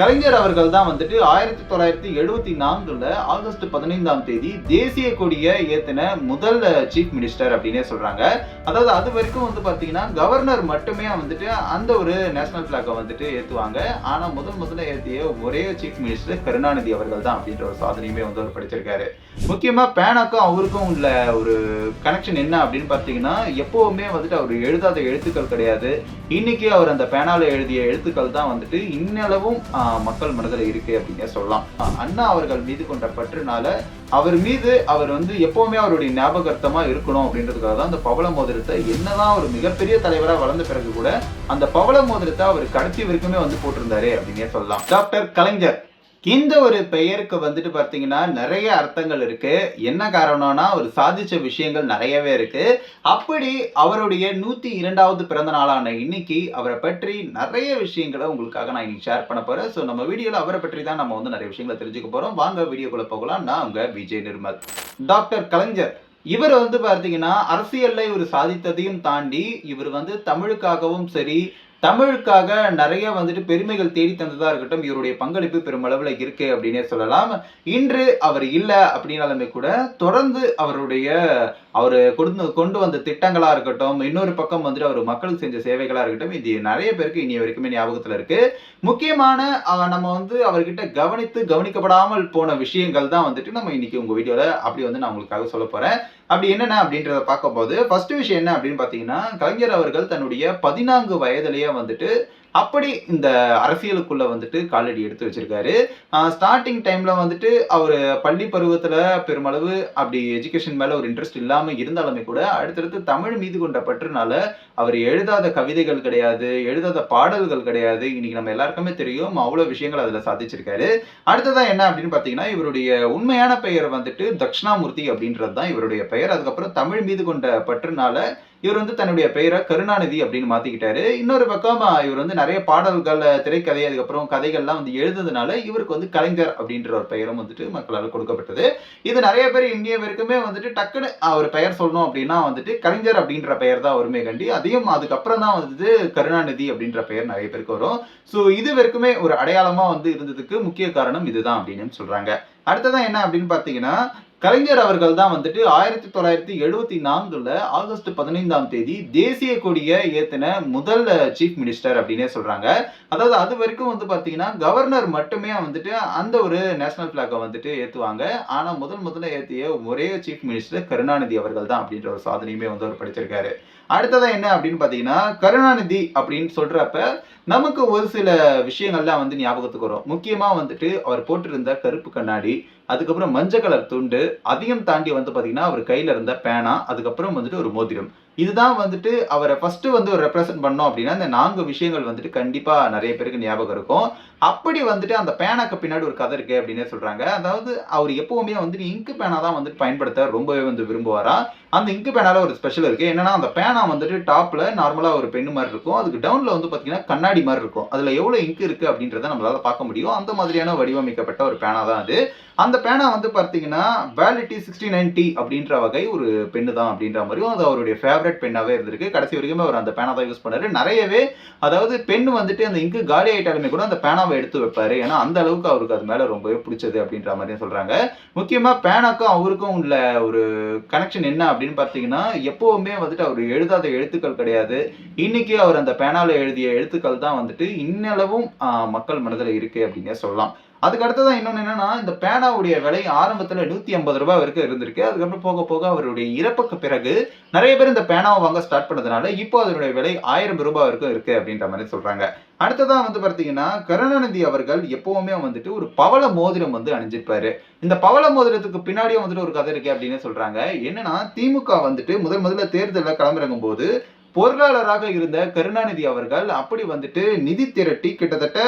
கலைஞர் அவர்கள் தான் வந்துட்டு ஆயிரத்தி தொள்ளாயிரத்தி எழுபத்தி நான்குல ஆகஸ்ட் பதினைந்தாம் தேதி தேசிய கொடியை ஏத்தின முதல் சீஃப் மினிஸ்டர் அப்படின்னே சொல்றாங்க. அதாவது அது வரைக்கும் வந்து பாத்தீங்கன்னா கவர்னர் மட்டுமே வந்துட்டு அந்த ஒரு நேஷனல் பிளாக்கை வந்துட்டு ஏத்துவாங்க. ஆனா முதல் முதல்ல ஏத்திய ஒரே சீஃப் மினிஸ்டர் கருணாநிதி அவர்கள் தான் அப்படின்ற ஒரு சாதனையுமே வந்து அவர் படிச்சிருக்காரு. முக்கியமாக பேனாக்கும் அவருக்கும் உள்ள ஒரு கனெக்ஷன் என்ன அப்படின்னு பார்த்தீங்கன்னா எப்போவுமே வந்துட்டு அவர் எழுதாத எழுத்துக்கள் கிடையாது. இன்னைக்கு அவர் அந்த பேனாவில் எழுதிய எழுத்துக்கள் தான் வந்துட்டு இன்னளவும் மக்கள் மனதில் இருக்கு அப்படிங்க சொல்லலாம். அண்ணா அவர்கள் மீது கொண்ட பற்றுனால அவர் மீது அவர் வந்து எப்போவுமே அவருடைய ஞாபகர்த்தமாக இருக்கணும் அப்படின்றதுக்காக தான் அந்த பவள மோதிரத்தை என்னதான் ஒரு மிகப்பெரிய தலைவராக வளர்ந்த பிறகு கூட அந்த பவள மோதிரத்தை அவர் கடைசி வரைக்குமே வந்து போட்டிருந்தாரு அப்படின்னே சொல்லலாம். டாக்டர் கலைஞர் இந்த ஒரு பெயருக்கு வந்துட்டு பார்த்தீங்கன்னா நிறைய அர்த்தங்கள் இருக்கு. என்ன காரணம்னா அவர் சாதிச்ச விஷயங்கள் நிறையவே இருக்கு. அப்படி அவருடைய நூத்தி இரண்டாவது பிறந்த நாளான இன்னைக்கு அவரை பற்றி நிறைய விஷயங்களை உங்களுக்காக நான் இன்னைக்கு ஷேர் பண்ண போறேன். ஸோ நம்ம வீடியோல அவரை பற்றி தான் நம்ம வந்து நிறைய விஷயங்களை தெரிஞ்சுக்க போறோம். வாங்க வீடியோக்குள்ள போகலாம். நான் உங்க விஜய் நிர்மல். டாக்டர் கலைஞர். இவர் வந்து பார்த்தீங்கன்னா அரசியல்ல இவர் சாதித்ததையும் தாண்டி இவர் வந்து தமிழுக்காகவும் சரி தமிழுக்காக நிறைய வந்துட்டு பெருமைகள் தேடி தந்ததா இருக்கட்டும் இவருடைய பங்களிப்பு பெருமளவில் இருக்கு அப்படின்னே சொல்லலாம். இன்று அவர் இல்லை அப்படின்னாலுமே கூட தொடர்ந்து அவருடைய அவர் கொண்டு கொண்டு வந்த திட்டங்களா இருக்கட்டும் இன்னொரு பக்கம் வந்துட்டு அவர் மக்களுக்கு செஞ்ச சேவைகளா இருக்கட்டும் இது நிறைய பேருக்கு இனி வரைக்குமே ஞாபகத்துல இருக்கு. முக்கியமான நம்ம வந்து அவர்கிட்ட கவனித்து கவனிக்கப்படாமல் போன விஷயங்கள் தான் வந்துட்டு நம்ம இன்னைக்கு உங்க வீடியோல அப்படி வந்து நான் உங்களுக்காக சொல்ல போறேன். அப்படி என்னென்ன அப்படின்றத பார்க்கும்போது ஃபர்ஸ்ட் விஷயம் என்ன அப்படின்னு பார்த்தீங்கன்னா கலைஞர் அவர்கள் தன்னுடைய பதினான்கு வயதிலேயே வந்துட்டு அப்படி இந்த அரசியலுக்குள்ள வந்துட்டு காலடி எடுத்து வச்சிருக்காரு. ஸ்டார்டிங் டைம்ல வந்துட்டு அவர் பள்ளி பருவத்துல பெருமளவு அப்படி எஜுகேஷன் மேல ஒரு இன்ட்ரெஸ்ட் இல்லாம இருந்தாலுமே கூட அடுத்தடுத்து தமிழ் மீது கொண்ட பற்றுனால அவர் எழுதாத கவிதைகள் கிடையாது எழுதாத பாடல்கள் கிடையாது. இன்னைக்கு நம்ம எல்லாருக்குமே தெரியும் அவ்வளவு விஷயங்கள் அதுல சாதிச்சிருக்காரு. அடுத்ததான் என்ன அப்படின்னு பாத்தீங்கன்னா இவருடைய உண்மையான பெயர் வந்துட்டு தட்சிணாமூர்த்தி அப்படின்றது தான் இவருடைய பெயர். அதுக்கப்புறம் தமிழ் மீது கொண்ட பற்றுனால இவர் வந்து தன்னுடைய பெயரை கருணாநிதி அப்படின்னு மாத்திக்கிட்டாரு. இன்னொரு பக்கம் இவர் வந்து நிறைய பாடல்கள் திரைக்கதை அதுக்கப்புறம் கதைகள்லாம் வந்து எழுதுனதுனால இவருக்கு வந்து கலைஞர் அப்படின்ற ஒரு பெயரும் வந்துட்டு மக்களால் கொடுக்கப்பட்டது. இது நிறைய பேர் இந்திய பேருக்குமே வந்துட்டு டக்குன்னு அவர் பெயர் சொல்லணும் அப்படின்னா வந்துட்டு கலைஞர் அப்படின்ற பெயர் தான் வருமே கண்டி. அதையும் அதுக்கப்புறம் தான் வந்துட்டு கருணாநிதி அப்படின்ற பெயர் நிறைய பேருக்கு வரும். ஸோ இது வரைக்குமே ஒரு அடையாளமாக வந்து இருந்ததுக்கு முக்கிய காரணம் இதுதான் அப்படின்னு சொல்கிறாங்க அடுத்ததான் என்ன அப்படின்னு பார்த்தீங்கன்னா கலைஞர் அவர்கள் தான் வந்துட்டு ஆயிரத்தி தொள்ளாயிரத்தி எழுபத்தி நான்குல ஆகஸ்ட் பதினைந்தாம் தேதி தேசிய கொடியை ஏத்தின முதல் சீஃப் மினிஸ்டர் அப்படின்னே சொல்றாங்க. அதாவது அது வரைக்கும் வந்து பாத்தீங்கன்னா கவர்னர் மட்டுமே வந்துட்டு அந்த ஒரு நேஷனல் பிளாக்கை வந்துட்டு ஏத்துவாங்க. ஆனா முதல் முதல்ல ஏத்திய ஒரே சீஃப் மினிஸ்டர் கருணாநிதி அவர்கள் தான் அப்படின்ற ஒரு சாதனையுமே வந்து அவர் படிச்சிருக்காரு. அடுத்ததான் என்ன அப்படின்னு பாத்தீங்கன்னா கருணாநிதி அப்படின்னு சொல்றப்ப நமக்கு ஒரு சில விஷயங்கள்லாம் வந்து ஞாபகத்துக்கு வரும். முக்கியமா வந்துட்டு அவர் போட்டிருந்த கருப்பு கண்ணாடி அதுக்கப்புறம் மஞ்சள் கலர் துண்டு அதையும் தாண்டி வந்து பார்த்தீங்கன்னா அவர் கையில் இருந்த பேனா அதுக்கப்புறம் வந்துட்டு ஒரு மோதிரம். இதுதான் வந்துட்டு அவரை ஃபர்ஸ்ட் வந்து ஒரு ரெப்ரசென்ட் பண்ணோம் அப்படின்னா இந்த நான்கு விஷயங்கள் வந்துட்டு கண்டிப்பா நிறைய பேருக்கு ஞாபகம் இருக்கும். அப்படி வந்துட்டு அந்த பேனாக்கு பின்னாடி ஒரு கதை இருக்கு அப்படின்னு சொல்றாங்க. அதாவது அவர் எப்பவுமே வந்துட்டு இங்கு பேனா தான் வந்துட்டு பயன்படுத்த ரொம்பவே வந்து விரும்புவாரா? அந்த இங்கு பேனால ஒரு ஸ்பெஷல் இருக்கு. என்னன்னா அந்த பேனா வந்துட்டு டாப்ல நார்மலா ஒரு பெண்ணு மாதிரி இருக்கும். அதுக்கு டவுன்ல வந்து பாத்தீங்கன்னா கண்ணாடி மாதிரி இருக்கும். அதுல எவ்வளவு இங்கு இருக்கு அப்படின்றத நம்மளால பார்க்க முடியும். அந்த மாதிரியான வடிவமைக்கப்பட்ட ஒரு பேனா தான் அது. அந்த பேனா வந்து பார்த்தீங்கன்னா வேலிட்டி சிக்ஸ்டி நைன் டி அப்படின்ற வகை ஒரு பெண்ணு தான் அப்படின்ற மாதிரியும் அது அவருடைய ஃபேவரட் பெண்ணாவே இருந்திருக்கு. கடைசி வரைக்குமே அவர் அந்த பேனா தான் யூஸ் பண்ணாரு. நிறையவே அதாவது பெண் வந்துட்டு அந்த இங்கு காலி ஆயிட்டாலுமே கூட அந்த பேனாவை எடுத்து வைப்பாரு. ஏன்னா அந்த அளவுக்கு அவருக்கு அது மேல ரொம்பவே பிடிச்சது அப்படின்ற மாதிரியும் சொல்றாங்க. முக்கியமா பேனாக்கும் அவருக்கும் உள்ள ஒரு கனெக்ஷன் என்ன அப்படின்னு பார்த்தீங்கன்னா எப்பவுமே வந்துட்டு அவர் எழுதாத எழுத்துக்கள் கிடையாது. இன்னைக்கு அவர் அந்த பேனால எழுதிய எழுத்துக்கள் தான் வந்துட்டு இன்னளவும் மக்கள் மனதில் இருக்கு அப்படின்னே சொல்லலாம். அதுக்கு அடுத்ததான் இன்னொன்று என்னன்னா இந்த பேனாவுடைய விலை ஆரம்பத்தில் நூற்றி ஐம்பது ரூபாய் வரைக்கும் இருந்திருக்கு. அதுக்கப்புறம் போக போக அவருடைய இறப்புக்கு பிறகு நிறைய பேர் இந்த பேனாவை வாங்க ஸ்டார்ட் பண்ணதுனால இப்போ அதனுடைய விலை ஆயிரம் ரூபாய் வரைக்கும் இருக்கு அப்படின்ற மாதிரி சொல்றாங்க. அடுத்ததான் வந்து பார்த்தீங்கன்னா கருணாநிதி அவர்கள் எப்பவுமே வந்துட்டு ஒரு பவள மோதிரம் வந்து அணிஞ்சிருப்பாரு. இந்த பவள மோதிரத்துக்கு பின்னாடியே வந்துட்டு ஒரு கதை இருக்கு அப்படின்னு சொல்றாங்க. என்னன்னா திமுக வந்துட்டு முதல் முதல்ல தேர்தலில் களமிறங்கும் போது பொருளாளராக இருந்த கருணாநிதி அவர்கள் அப்படி வந்துட்டு நிதி திரட்டி கிட்டத்தட்ட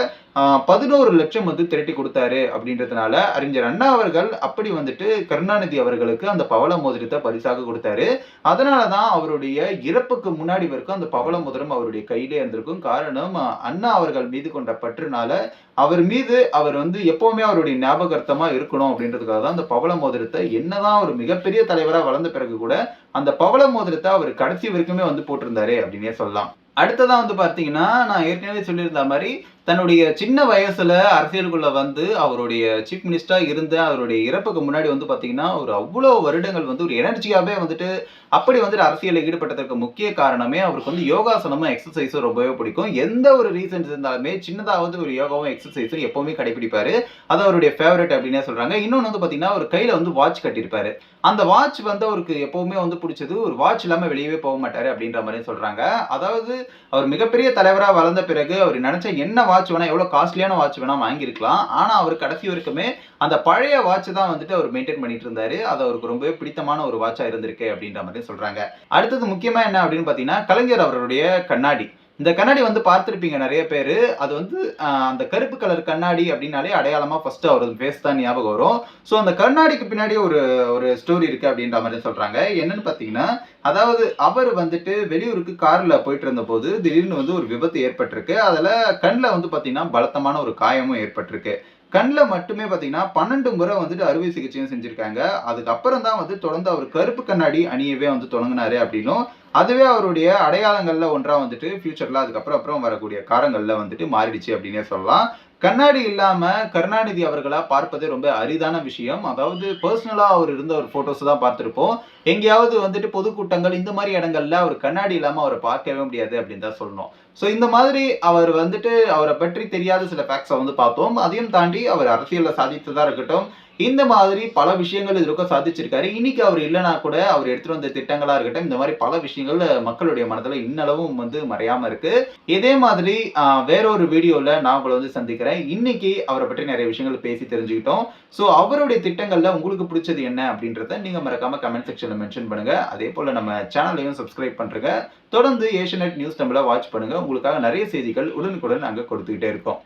பதினோரு லட்சம் வந்து திரட்டி கொடுத்தாரு அப்படின்றதுனால அறிஞர் அண்ணா அவர்கள் அப்படி வந்துட்டு கருணாநிதி அவர்களுக்கு அந்த பவள மோதிரத்தை பரிசாக கொடுத்தாரு. அதனால தான் அவருடைய இறப்புக்கு முன்னாடி வரைக்கும் அந்த பவள மோதிரம் அவருடைய கையிலே இருந்திருக்கும். காரணம் அண்ணா அவர்கள் மீது கொண்ட பற்றுனால அவர் மீது அவர் வந்து எப்பவுமே அவருடைய ஞாபகார்த்தமா இருக்கணும் அப்படின்றதுக்காக தான் அந்த பவள மோதிரத்தை என்னதான் ஒரு மிகப்பெரிய தலைவரா வளர்ந்த பிறகு கூட அந்த பவள மோதிரத்தை அவர் கடைசி வரைக்குமே வந்து போட்டிருந்தாரு அப்படின்னே சொல்லலாம். அடுத்ததான் வந்து பார்த்தீங்கன்னா நான் ஏற்கனவே சொல்லியிருந்த மாதிரி தன்னுடைய சின்ன வயசுல அரசியலுக்குள்ள வந்து அவருடைய சீஃப் மினிஸ்டரா இருந்த அவருடைய இறப்புக்கு முன்னாடி வந்து பாத்தீங்கன்னா ஒரு அவ்வளோ வருடங்கள் வந்து ஒரு எனர்ஜியாவே வந்துட்டு அப்படி வந்துட்டு அரசியலில் ஈடுபட்டதற்கு முக்கிய காரணமே அவருக்கு வந்து யோகாசனமும் எக்ஸசைஸும் ரொம்பவே பிடிக்கும். எந்த ஒரு ரீசன்ஸ் இருந்தாலுமே சின்னதாவது ஒரு யோகாவும் எக்ஸசைஸும் எப்பவுமே கடைபிடிப்பாரு. அது அவருடைய ஃபேவரட் அப்படின்னே சொல்றாங்க. இன்னொன்று வந்து பாத்தீங்கன்னா அவர் கையில வந்து வாட்ச் கட்டியிருப்பாரு. அந்த வாட்ச் வந்து அவருக்கு எப்பவுமே வந்து பிடிச்சது ஒரு வாட்ச் இல்லாம வெளியவே போக மாட்டாரு அப்படின்ற மாதிரி சொல்றாங்க. அதாவது அவர் மிகப்பெரிய தலைவரா வளர்ந்த பிறகு அவர் நினைச்ச என்ன வாட்ச் வேணா எவ்வளவு காஸ்ட்லியான வாட்ச் வேணா வாங்கியிருக்கலாம். ஆனால் அவர் கடைசி வரைக்குமே அந்த பழைய வாட்ச் தான் வந்துட்டு அவர் மெயின்டைன் பண்ணிட்டு இருந்தாரு. அது அவருக்கு ரொம்பவே பிடித்தமான ஒரு வாட்சாக இருந்திருக்கு அப்படின்ற மாதிரி சொல்றாங்க. அடுத்தது முக்கியமா என்ன அப்படின்னு பார்த்தீங்கன்னா கலைஞர் அவருடைய கண்ணாடி. இந்த கண்ணாடி வந்து பார்த்துருப்பீங்க நிறைய பேர். அது வந்து அந்த கருப்பு கலர் கண்ணாடி அப்படின்னாலே அடையாளமாக ஃபஸ்ட்டு அவரது ஃபேஸ் தான் ஞாபகம் வரும். ஸோ அந்த கண்ணாடிக்கு பின்னாடி ஒரு ஒரு ஸ்டோரி இருக்குது அப்படின்ற மாதிரி சொல்கிறாங்க என்னன்னு பார்த்தீங்கன்னா அதாவது அவர் வந்துட்டு வெளியூருக்கு காரில் போயிட்டு இருந்த போது திடீர்னு வந்து ஒரு விபத்து ஏற்பட்டிருக்கு. அதில் கண்ணில் வந்து பார்த்தீங்கன்னா பலத்தமான ஒரு காயமும் ஏற்பட்டிருக்கு. கண்ணில் மட்டுமே பார்த்தீங்கன்னா பன்னெண்டு முறை வந்துட்டு அறுவை சிகிச்சையும் செஞ்சுருக்காங்க. அதுக்கப்புறம் தான் வந்து தொடர்ந்து அவர் கருப்பு கண்ணாடி அணியவே வந்து தொடங்கினாரு அப்படின்னும். அதுவே அவருடைய அடையாளங்களில் ஒன்றாக வந்துட்டு ஃபியூச்சரில் அதுக்கப்புறம் அப்புறம் வரக்கூடிய காரங்களில் வந்துட்டு மாறிடுச்சு அப்படின்னே சொல்லலாம். கண்ணாடி இல்லாமல் கருணாநிதி அவர்களாக பார்ப்பது ரொம்ப அரிதான விஷயம். அதாவது பர்சனலாக அவர் இருந்த ஒரு ஃபோட்டோஸ் தான் பார்த்துருப்போம். எங்கேயாவது வந்துட்டு பொதுக்கூட்டங்கள் இந்த மாதிரி இடங்கள்ல அவர் கண்ணாடி இல்லாம அவரை பார்க்கவே முடியாது அப்படின்னு தான் சொல்லணும். ஸோ இந்த மாதிரி அவர் வந்துட்டு அவரை பற்றி தெரியாத சில ஃபேக்ட்ஸை வந்து பார்த்தோம். அதையும் தாண்டி அவர் அரசியல்ல சாதித்ததா இருக்கட்டும் இந்த மாதிரி பல விஷயங்கள் இது சாதிச்சிருக்காரு. இன்னைக்கு அவர் இல்லைனா கூட அவர் எடுத்துட்டு வந்த திட்டங்களா இருக்கட்டும் இந்த மாதிரி பல விஷயங்கள் மக்களுடைய மனதில் இன்னளவும் வந்து மறையாம இருக்கு. இதே மாதிரி வேறொரு வீடியோல நான் உங்களை வந்து சந்திக்கிறேன். இன்னைக்கு அவரை பற்றி நிறைய விஷயங்கள் பேசி தெரிஞ்சுக்கிட்டோம். ஸோ அவருடைய திட்டங்கள்ல உங்களுக்கு பிடிச்சது என்ன அப்படின்றத நீங்க மறக்காம கமெண்ட் செக்ஷன்ல மென்ஷன் பண்ணுங்க. அதே போல நம்ம சேனலையும் சப்ஸ்கிரைப் பண்ணுறங்க தொடர்ந்து ஏஷியநெட் நியூஸ் தமிழை வாட்ச் பண்ணுங்க. உங்களுக்காக நிறைய செய்திகள் உடனுக்குடன் நாங்கள் கொடுத்துக்கிட்டே இருக்கோம்.